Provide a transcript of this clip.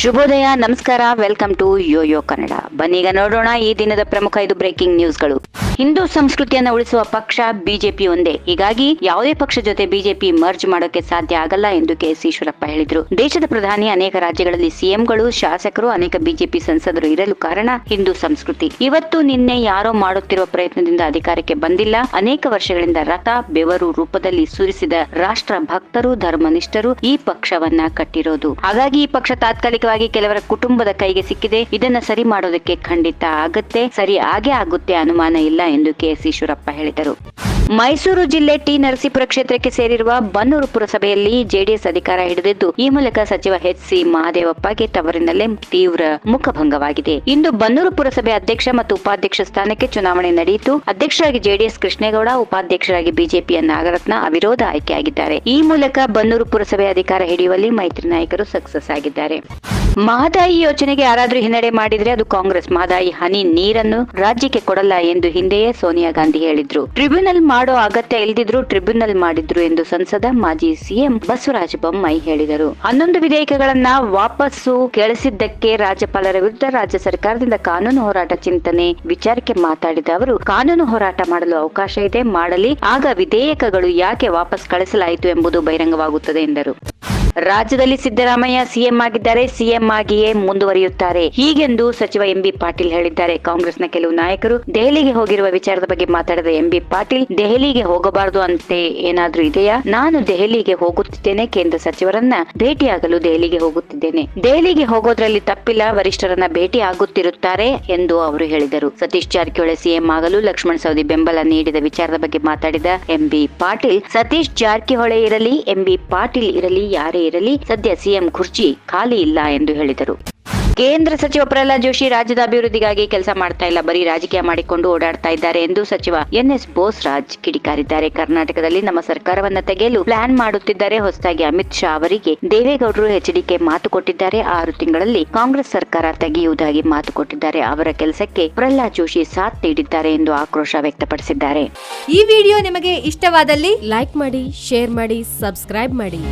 ಶುಭೋದಯ, ನಮಸ್ಕಾರ welcome to YoYo Kannada ಬನ್ನೀಗ ನೋಡೋಣ ಈ ದಿನದ ಪ್ರಮುಖ ಐದು ಬ್ರೇಕಿಂಗ್ ನ್ಯೂಸ್ಗಳು ಹಿಂದೂ ಸಂಸ್ಕೃತಿಯನ್ನು ಉಳಿಸುವ ಪಕ್ಷ ಬಿಜೆಪಿ ಒಂದೇ. ಹೀಗಾಗಿ ಯಾವುದೇ ಪಕ್ಷ ಜೊತೆ ಬಿಜೆಪಿ ಮರ್ಜ್ ಮಾಡೋಕೆ ಸಾಧ್ಯ ಆಗಲ್ಲ ಎಂದು ಕೆಎಸ್ ಈಶ್ವರಪ್ಪ ಹೇಳಿದರು. ದೇಶದ ಪ್ರಧಾನಿ ಅನೇಕ ರಾಜ್ಯಗಳಲ್ಲಿ ಸಿಎಂಗಳು ಶಾಸಕರು, ಅನೇಕ ಬಿಜೆಪಿ ಸಂಸದರು ಇರಲು ಕಾರಣ ಹಿಂದೂ ಸಂಸ್ಕೃತಿ. ಇವತ್ತು ನಿನ್ನೆ ಯಾರೋ ಮಾಡುತ್ತಿರುವ ಪ್ರಯತ್ನದಿಂದ ಅಧಿಕಾರಕ್ಕೆ ಬಂದಿಲ್ಲ. ಅನೇಕ ವರ್ಷಗಳಿಂದ ರಥ, ಬೆವರು ರೂಪದಲ್ಲಿ ಸುರಿಸಿದ ರಾಷ್ಟ್ರ ಭಕ್ತರು, ಧರ್ಮನಿಷ್ಠರು ಈ ಪಕ್ಷವನ್ನ ಕಟ್ಟಿರೋದು. ಹಾಗಾಗಿ ಈ ಪಕ್ಷ ತಾತ್ಕಾಲಿಕವಾಗಿ ಕೆಲವರ ಕುಟುಂಬದ ಕೈಗೆ ಸಿಕ್ಕಿದೆ. ಇದನ್ನ ಸರಿ ಮಾಡೋದಕ್ಕೆ ಖಂಡಿತ ಆಗುತ್ತೆ. ಸರಿ ಆಗೇ ಆಗುತ್ತೆ ಅನುಮಾನ ಇಲ್ಲ ಎಂದು ಕೆಎಸ್ ಈಶ್ವರಪ್ಪ ಹೇಳಿದರು. ಮೈಸೂರು ಜಿಲ್ಲೆ ಟಿ ನರಸೀಪುರ ಕ್ಷೇತ್ರಕ್ಕೆ ಸೇರಿರುವ ಬನ್ನೂರು ಪುರಸಭೆಯಲ್ಲಿ ಜೆಡಿಎಸ್ ಅಧಿಕಾರ ಹಿಡಿದಿದ್ದು, ಈ ಮೂಲಕ ಸಚಿವ ಎಚ್ ಸಿ ಮಹಾದೇವಪ್ಪಗೆ ತವರಿನಲ್ಲೇ ತೀವ್ರ ಮುಖಭಂಗವಾಗಿದೆ. ಇಂದು ಬನ್ನೂರು ಪುರಸಭೆ ಅಧ್ಯಕ್ಷ ಮತ್ತು ಉಪಾಧ್ಯಕ್ಷ ಸ್ಥಾನಕ್ಕೆ ಚುನಾವಣೆ ನಡೆಯಿತು. ಅಧ್ಯಕ್ಷರಾಗಿ ಜೆಡಿಎಸ್ ಕೃಷ್ಣೇಗೌಡ, ಉಪಾಧ್ಯಕ್ಷರಾಗಿ ಬಿಜೆಪಿಯ ನಾಗರತ್ನ ಅವಿರೋಧ ಆಯ್ಕೆಯಾಗಿದ್ದಾರೆ. ಈ ಮೂಲಕ ಬನ್ನೂರು ಪುರಸಭೆ ಅಧಿಕಾರ ಹಿಡಿಯುವಲ್ಲಿ ಮೈತ್ರಿ ನಾಯಕರು ಸಕ್ಸಸ್ ಆಗಿದ್ದಾರೆ. ಮಹದಾಯಿ ಯೋಜನೆಗೆ ಯಾರಾದರೂ ಹಿನ್ನಡೆ ಮಾಡಿದ್ರೆ ಅದು ಕಾಂಗ್ರೆಸ್. ಮಹದಾಯಿ ಹನಿ ನೀರನ್ನು ರಾಜ್ಯಕ್ಕೆ ಕೊಡಲ್ಲ ಎಂದು ಹಿಂದೆಯೇ ಸೋನಿಯಾ ಗಾಂಧಿ ಹೇಳಿದ್ರು. ಟ್ರಿಬ್ಯುನಲ್ ಮಾಡೋ ಅಗತ್ಯ ಇಲ್ದಿದ್ರು ಟ್ರಿಬ್ಯುನಲ್ ಮಾಡಿದ್ರು ಎಂದು ಸಂಸದ ಮಾಜಿ ಸಿಎಂ ಬಸವರಾಜ ಬೊಮ್ಮಾಯಿ ಹೇಳಿದರು. ಹನ್ನೊಂದು ವಿಧೇಯಕಗಳನ್ನ ವಾಪಸ್ಸು ಕೇಳಿಸಿದ್ದಕ್ಕೆ ರಾಜ್ಯಪಾಲರ ವಿರುದ್ಧ ರಾಜ್ಯ ಸರ್ಕಾರದಿಂದ ಕಾನೂನು ಹೋರಾಟ ಚಿಂತನೆ ವಿಚಾರಕ್ಕೆ ಮಾತಾಡಿದ ಅವರು, ಕಾನೂನು ಹೋರಾಟ ಮಾಡಲು ಅವಕಾಶ ಇದೆ, ಮಾಡಲಿ, ಆಗ ವಿಧೇಯಕಗಳು ಯಾಕೆ ವಾಪಸ್ ಕಳಿಸಲಾಯಿತು ಎಂಬುದು ಬಹಿರಂಗವಾಗುತ್ತದೆ ಎಂದರು. ರಾಜ್ಯದಲ್ಲಿ ಸಿದ್ದರಾಮಯ್ಯ ಸಿಎಂ ಆಗಿದ್ದಾರೆ, ಸಿಎಂ ಆಗಿಯೇ ಮುಂದುವರಿಯುತ್ತಾರೆ. ಹೀಗೆಂದು ಸಚಿವ ಎಂಬಿ ಪಾಟೀಲ್ ಹೇಳಿದ್ದಾರೆ. ಕಾಂಗ್ರೆಸ್ನ ಕೆಲವು ನಾಯಕರು ದೆಹಲಿಗೆ ಹೋಗಿರುವ ವಿಚಾರದ ಬಗ್ಗೆ ಮಾತಾಡಿದ ಎಂಬಿ ಪಾಟೀಲ್, ದೆಹಲಿಗೆ ಹೋಗಬಾರದು ಅಂತೆ ಏನಾದ್ರೂ ಇದೆಯಾ? ನಾನು ದೆಹಲಿಗೆ ಹೋಗುತ್ತಿದ್ದೇನೆ, ಕೇಂದ್ರ ಸಚಿವರನ್ನ ಭೇಟಿಯಾಗಲು ದೆಹಲಿಗೆ ಹೋಗುತ್ತಿದ್ದೇನೆ. ದೆಹಲಿಗೆ ಹೋಗೋದ್ರಲ್ಲಿ ತಪ್ಪಿಲ್ಲ, ವರಿಷ್ಠರನ್ನ ಭೇಟಿ ಆಗುತ್ತಿರುತ್ತಾರೆ ಎಂದು ಅವರು ಹೇಳಿದರು. ಸತೀಶ್ ಜಾರಕಿಹೊಳಿ ಸಿಎಂ ಆಗಲು ಲಕ್ಷ್ಮಣ ಸವದಿ ಬೆಂಬಲ ನೀಡಿದ ವಿಚಾರದ ಬಗ್ಗೆ ಮಾತಾಡಿದ ಎಂಬಿ ಪಾಟೀಲ್, ಸತೀಶ್ ಜಾರಕಿಹೊಳಿ ಇರಲಿ ಎಂಬಿ ಪಾಟೀಲ್ ಇರಲಿ, ಯಾರೇ ಇರಲಿ. ಸದ್ಯ ಸಿಎಂ ಕುರ್ಚಿ ಖಾಲಿ ಇಲ್ಲ ಎಂದು ಹೇಳಿದರು. ಕೇಂದ್ರ ಸಚಿವ ಪ್ರಹ್ಲಾದ್ ಜೋಶಿ ರಾಜ್ಯದ ಅಭಿವೃದ್ಧಿಗಾಗಿ ಕೆಲಸ ಮಾಡ್ತಾ ಇಲ್ಲ. ಬರೀ ರಾಜಕೀಯ ಮಾಡಿಕೊಂಡು ಓಡಾಡ್ತಾ ಇದ್ದಾರೆ ಎಂದು ಸಚಿವ ಎನ್ಎಸ್ ಬೋಸ್ ರಾಜ್ ಕಿಡಿಕಾರಿದ್ದಾರೆ. ಕರ್ನಾಟಕದಲ್ಲಿ ನಮ್ಮ ಸರ್ಕಾರವನ್ನು ತೆಗೆಯಲು ಪ್ಲಾನ್ ಮಾಡುತ್ತಿದ್ದಾರೆ. ಹೊಸದಾಗಿ ಅಮಿತ್ ಶಾ ಅವರಿಗೆ ದೇವೇಗೌಡರು ಎಚ್ಡಿಕೆ ಮಾತು ಕೊಟ್ಟಿದ್ದಾರೆ. ಆರು ತಿಂಗಳಲ್ಲಿ ಕಾಂಗ್ರೆಸ್ ಸರ್ಕಾರ ತೆಗೆಯುವುದಾಗಿ ಮಾತು ಕೊಟ್ಟಿದ್ದಾರೆ. ಅವರ ಕೆಲಸಕ್ಕೆ ಪ್ರಹ್ಲಾದ್ ಜೋಶಿ ಸಾಥ್ ನೀಡಿದ್ದಾರೆ ಎಂದು ಆಕ್ರೋಶ ವ್ಯಕ್ತಪಡಿಸಿದ್ದಾರೆ. ಈ ವಿಡಿಯೋ ನಿಮಗೆ ಇಷ್ಟವಾದಲ್ಲಿ ಲೈಕ್ ಮಾಡಿ, ಶೇರ್ ಮಾಡಿ, ಸಬ್ಸ್ಕ್ರೈಬ್ ಮಾಡಿ.